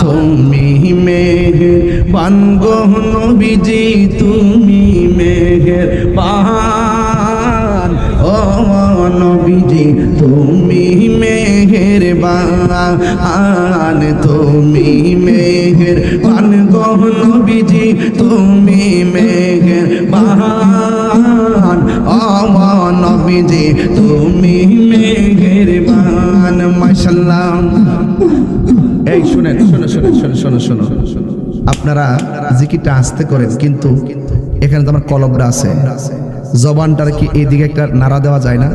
তুমি মেঘের বানগহ নবীজি, তুমি মেঘের বান ও নবীজি, তুমি মেঘের বান তুমি মেঘের বানগহ নবীজি, তুমি মেঘের বান ও নবীজি আপনারা জিকিরটা আসতে করেন, কিন্তু এখানে তো আমার কলমটা আছে। জবানটার কি এইদিকে একটা নাড়া দেওয়া যায় না?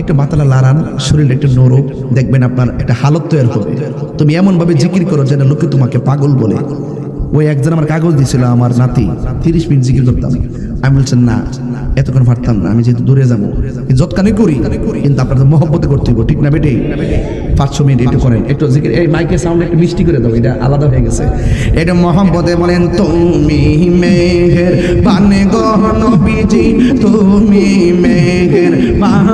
একটু মাতালা লাড়ান শরীর একটু নরম। দেখবেন আপনার একটা হালত তৈরি হবে। তুমি এমন ভাবে জিকির করো যেন লোকে তোমাকে পাগল বলে। ওই একজন আমার কাগজ দিয়েছিল, আমার নাতি। তিরিশ মিনিট জিকির করতাম। আমি বলছেন না এতক্ষণ পারতাম না, আমি যেহেতু দূরে যাব। যৎকানি করি, কিন্তু আপনার মহব্বতে করতে হইব, ঠিক না বেটে? পাঁচশো মিনিট একটু করেন, একটু এই মাইকের সাউন্ড একটু মিষ্টি করে দাও, এটা আলাদা হয়ে গেছে। এটা মহব্বতে বলেন, তুমি মেঘের বানে গহন বিজি তুমি মেঘের বান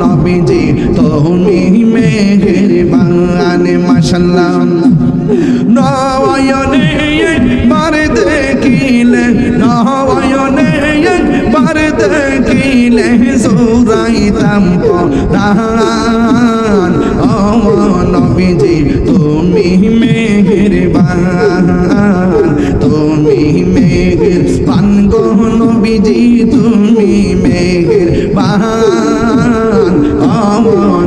নবীজি, তুমি মেঘের বান, মাশাল্লাহ নয়নে একবার দেখিলে নয়নে একবার দেখিলে সুরাইতাম পরাণ ও নবীজি, তুমি মেঘের বান তুমি মেঘের বান গো নবীজি, তুমি মেঘের বান ও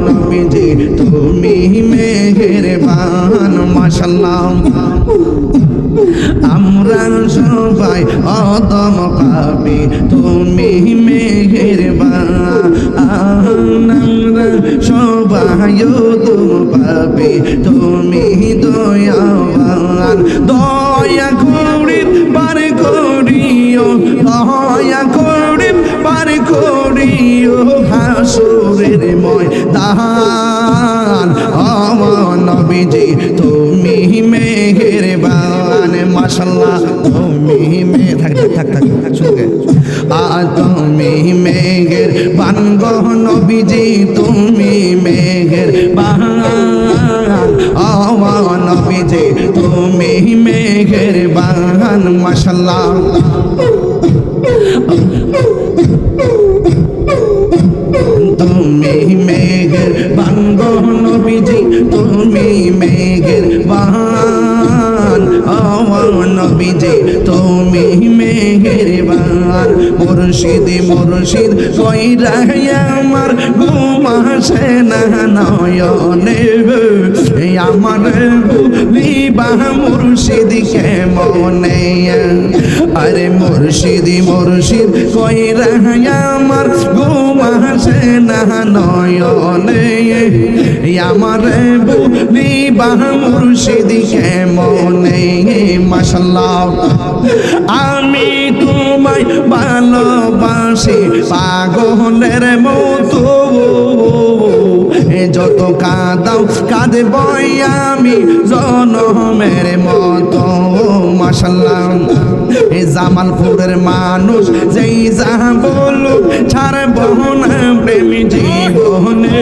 নবীজি, তুমি মেঘের বান মাশাল্লাহ। আমরা সবাই অদম পাবি তুমি মেঘের আমরা সবাই অদম পাবি তুমি দয়াবান, দয়া করি বার করিও, দয়া করি বার করিও, হাসুরের ময় নবীজি তুমি মেঘের বান মাশাল্লাহ তুমি মে থাক থাক থাক থাক শুনবে আ তুমি মেঘের বান নবীজি তুমি মেঘের বান নবীজি তুমি মেঘের বান মাশাল্লাহ তুমি মেঘের বাঙ্গ নবীজি তুমি মেঘের বান ও নবীজি, তুমি মেহেরবান। মুর্শিদি, মুর্শিদ কই কইরা আমার ঘুমাসে না নয়নে। আমার বুলিবা মুর্শিদ কেমনে আরে মুর্শিদ মুর্শিদ, কইরা আমার ঘুমাসে না নয়নে। আমার বুলিবা মুর্শিদ কেমনে? মাশাল্লাহ। আমি তোমায় ভালোবাসি, পাগলের মতো। যত কাঁদাও কাঁদে বই আমি জনমের মতো। মাসাল্লাহ জামালপুরের মানুষ, যেই যা বলুক ছাড়ব না, প্রেমী জীবনে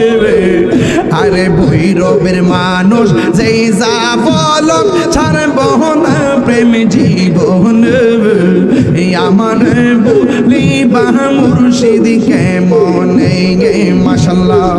আরে ভৈরবের মানুষ, যেই যা বলুক ছাড়ব না, প্রেমী জীবনে আমার বলি বাহ, মুর্শিদ কেমন মাসাল্লাহ